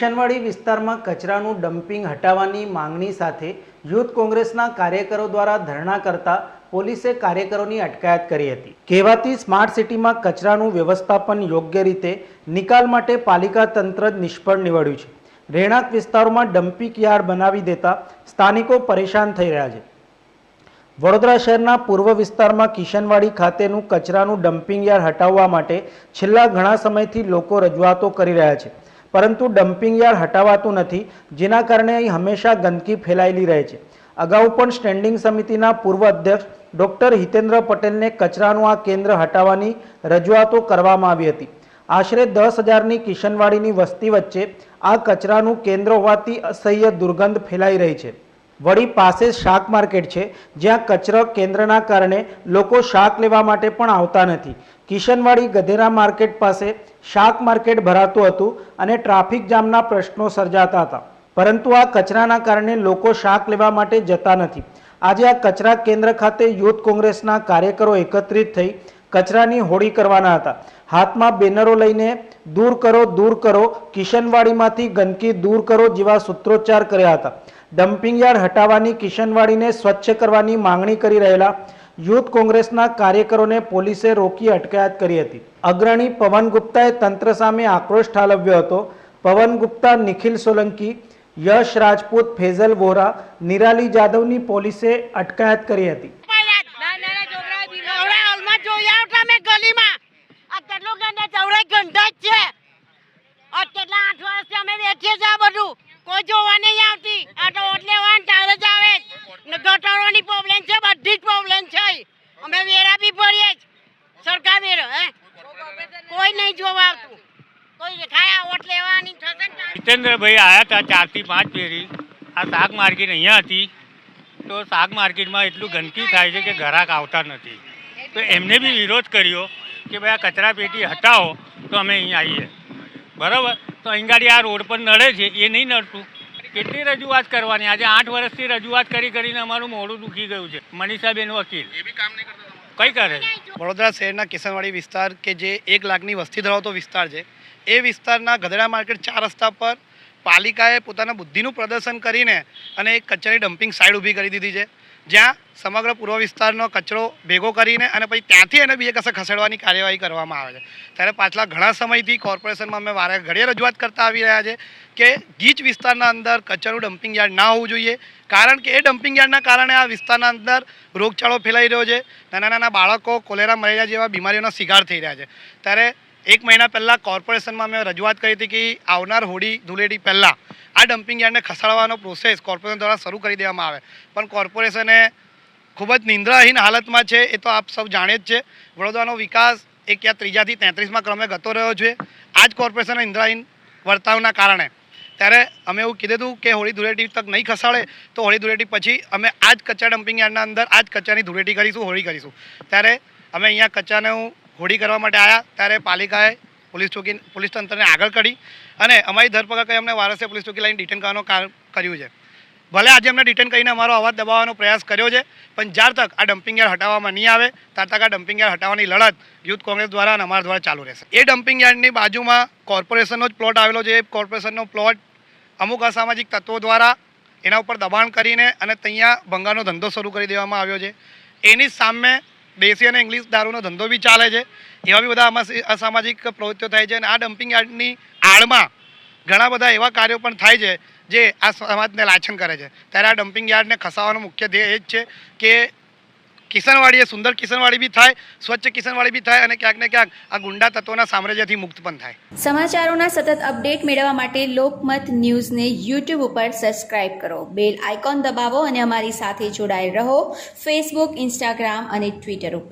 કિશનવાડી વિસ્તારમાં કચરાનું ડમ્પિંગ હટાવવાની માંગણી સાથે યુથ કોંગ્રેસના કાર્યકરો દ્વારા ધરણા કરતા પોલીસે કાર્યકરોની અટકાયત કરી હતી. કહેવાતી સ્માર્ટ સિટીમાં કચરાનું વ્યવસ્થાપન યોગ્ય રીતે નિકાલ માટે પાલિકા તંત્ર જ નિષ્ફળ નીવડ્યું છે. રહેણાંક વિસ્તારોમાં ડમ્પિંગ યાર્ડ બનાવી દેતા સ્થાનિકો પરેશાન થઈ રહ્યા છે. વડોદરા શહેરના પૂર્વ વિસ્તારમાં કિશનવાડી ખાતેનું કચરાનું ડમ્પિંગ યાર્ડ હટાવવા માટે છેલ્લા ઘણા સમયથી લોકો રજૂઆતો કરી રહ્યા છે. પરંતુ ડમ્પિંગ યાર્ડ હટાવાતું નથી, જેના કારણે અહીં હંમેશા ગંદકી ફેલાયેલી રહે છે. અગાઉ પણ સ્ટેન્ડિંગ સમિતિના પૂર્વ અધ્યક્ષ ડોક્ટર હિતેન્દ્ર પટેલને કચરાનું આ કેન્દ્ર હટાવવાની રજૂઆતો કરવામાં આવી હતી. આશરે દસ હજારની કિશનવાડીની વસ્તી વચ્ચે આ કચરાનું કેન્દ્ર હોવાથી અસહ્ય દુર્ગંધ ફેલાઈ રહી છે. વળી પાસે શાક માર્કેટ છે, જ્યાં કચરો કેન્દ્રના કારણે લોકો શાક લેવા માટે પણ આવતા નથી. કિશનવાડી ગધેરા માર્કેટ પાસે શાક માર્કેટ ભરાતું હતું અને ટ્રાફિક જામના પ્રશ્નો સર્જાતા હતા. પરંતુ આ કચરાના કારણે લોકો શાક લેવા માટે જતા નથી. આજે આ કચરા કેન્દ્ર ખાતે યુથ કોંગ્રેસના કાર્યકરો એકત્રિત થઈ કચરાની હોળી કરવાના હતા. હાથમાં બેનરો લઈને, દૂર કરો દૂર કરો, કિશનવાડીમાંથી ગંદકી દૂર કરો જેવા સૂત્રોચ્ચાર કર્યા હતા. ડમ્પિંગ યાર્ડ હટાવવાની કિશનવાડીને સ્વચ્છ કરવાની માંગણી કરી રહેલા યુથ કોંગ્રેસના કાર્યકરોને પોલીસે રોકી અટકાયત કરી હતી. અગ્રણી પવન ગુપ્તાએ તંત્ર સામે આક્રોશ ઠાલવ્યો હતો. પવન ગુપ્તા, નિખિલ સોલંકી, યશ રાજપૂત, ફેઝલ વોરા, નિરાલી જાદવની પોલીસે અટકાયત કરી હતી. કેટલું આઠ વર્ષથી અમે બેઠીએ છીએ બધું. કોઈ જોવા નહીં આવતી આ તો ઓટ લેવા ને તારે જ આવે ને ગટરોની પ્રોબ્લેમ છે, બધી જ પ્રોબ્લેમ છે. અમે વેરા બી ભરીએ જ. સરકાર વેરો, હે? કોઈ નહીં જોવા આવતું. કોઈ ખાયા ઓટ લેવાની થશે જીતેન્દ્રભાઈ આવ્યા હતા ચારથી પાંચ પેરી આ શાક માર્કેટ અહીંયા હતી. તો શાક માર્કેટમાં એટલું ગંદકી થાય છે કે ઘરાક આવતા નથી. તો એમને બી વિરોધ કર્યો કે ભાઈ આ કચરા પેટી હટાવો, તો અમે અહીં આવીએ. બરાબર? તો અહીં આ રોડ પર નડે છે. એ નહીં નડતું. કેટલી રજૂઆત કરવાની? આજે આઠ વર્ષથી રજૂઆત કરી કરીને અમારું મોડું દુખી ગયું છે. મનીષાબેન વકીલ. કઈ કરે વડોદરા શહેરના કિશનવાડી વિસ્તાર કે જે એક લાખની વસ્તી ધરાવતો વિસ્તાર છે એ વિસ્તારના ગધેડા માર્કેટ ચાર રસ્તા પર પાલિકાએ પોતાના બુદ્ધિનું પ્રદર્શન કરીને અને એક કચરાની ડમ્પિંગ સાઇડ ઊભી કરી દીધી છે, જ્યાં સમગ્ર પૂર્વ વિસ્તારનો કચરો ભેગો કરીને અને પછી ત્યાંથી એને બીજે કશે ખસેડવાની કાર્યવાહી કરવામાં આવે છે. ત્યારે પાછલા ઘણા સમયથી કોર્પોરેશનમાં અમે વારે ઘડીએ રજૂઆત કરતા આવી રહ્યા છે કે ગીચ વિસ્તારના અંદર કચરાનું ડમ્પિંગ યાર્ડ ના હોવું જોઈએ, કારણ કે એ ડમ્પિંગ યાર્ડના કારણે આ વિસ્તારના અંદર રોગચાળો ફેલાઈ રહ્યો છે. નાના નાના બાળકો કોલેરા, મલેરિયા જેવા બીમારીઓનો શિકાર થઈ રહ્યા છે. ત્યારે એક મહિના પહેલાં કોર્પોરેશનમાં મેં રજૂઆત કરી હતી કે આવનાર હોળી ધૂળેટી પહેલાં આ ડમ્પિંગ યાર્ડને ખસાડવાનો પ્રોસેસ કોર્પોરેશન દ્વારા શરૂ કરી દેવામાં આવે. પણ કોર્પોરેશને ખૂબ જ નિંદ્રાહીન હાલતમાં છે, એ તો આપ સૌ જાણે જ છે. વડોદરાનો વિકાસ એક યા ત્રીજાથી તેત્રીસમાં ક્રમે ગતો રહ્યો છે. આ જ કોર્પોરેશનના નિંદ્રાહીન વર્તાવના કારણે. ત્યારે અમે એવું કીધું હતું કે હોળી ધૂળેટી તક નહીં ખસાડે, તો હોળી ધૂળેટી પછી અમે આ જ કચરા ડમ્પિંગ યાર્ડના અંદર આ જ કચરાની ધૂળેટી કરીશું, હોળી કરીશું. ત્યારે અમે અહીંયા કચરાને હોળી કરવા માટે આવ્યા ત્યારે પાલિકાએ પોલીસ ચોકી પોલીસ તંત્રને આગળ કરી અને અમારી ધરપકડ કરી અમને વારસે પોલીસ ચોકી લાઈને ડિટેન કરવાનું કાર- કર્યું છે. ભલે આજે અમને ડિટેન કરીને અમારો અવાજ દબાવવાનો પ્રયાસ કર્યો છે, પણ જ્યાર તક આ ડમ્પિંગ યાર્ડ હટાવવામાં નહીં આવે, ત્યાર તક આ ડમ્પિંગ યાર્ડ હટાવવાની લડત યુથ કોંગ્રેસ દ્વારા અને અમારા દ્વારા ચાલુ રહેશે. એ ડમ્પિંગ યાર્ડની બાજુમાં કોર્પોરેશનનો જ પ્લોટ આવેલો છે. એ કોર્પોરેશનનો પ્લોટ અમુક અસામાજિક તત્વો દ્વારા એના ઉપર દબાણ કરીને અને ત્યાં ભંગારનો ધંધો શરૂ કરી દેવામાં આવ્યો છે. એની સામે દેશી અને ઇંગ્લિશ દારૂનો ધંધો બી ચાલે છે. એવા બી બધા અસામાજિક પ્રવૃત્તિઓ થાય છે અને આ ડમ્પિંગ યાર્ડની આડમાં ઘણા બધા એવા કાર્યો પણ થાય છે જે આ સમાજને લાછન કરે છે. ત્યારે આ ડમ્પિંગ યાર્ડને ખસાવવાનો મુખ્ય ધ્યેય એ જ છે કે કિશનવાડી એ સુંદર કિશનવાડી બી થાય, સ્વચ્છ કિશનવાડી બી થાય અને ક્યાંક ને ક્યાંક આ ગુંડા તત્વોના સામ્રાજ્યથી મુક્ત પણ થાય. સમાચારોના સતત અપડેટ મેળવવા માટે લોકમત ન્યૂઝને યુટ્યુબ ઉપર સબસ્ક્રાઇબ કરો. બેલ આઇકોન દબાવો અને અમારી સાથે જોડાયેલ રહો. ફેસબુક ઇન્સ્ટાગ્રામ અને ટ્વિટર ઉપર.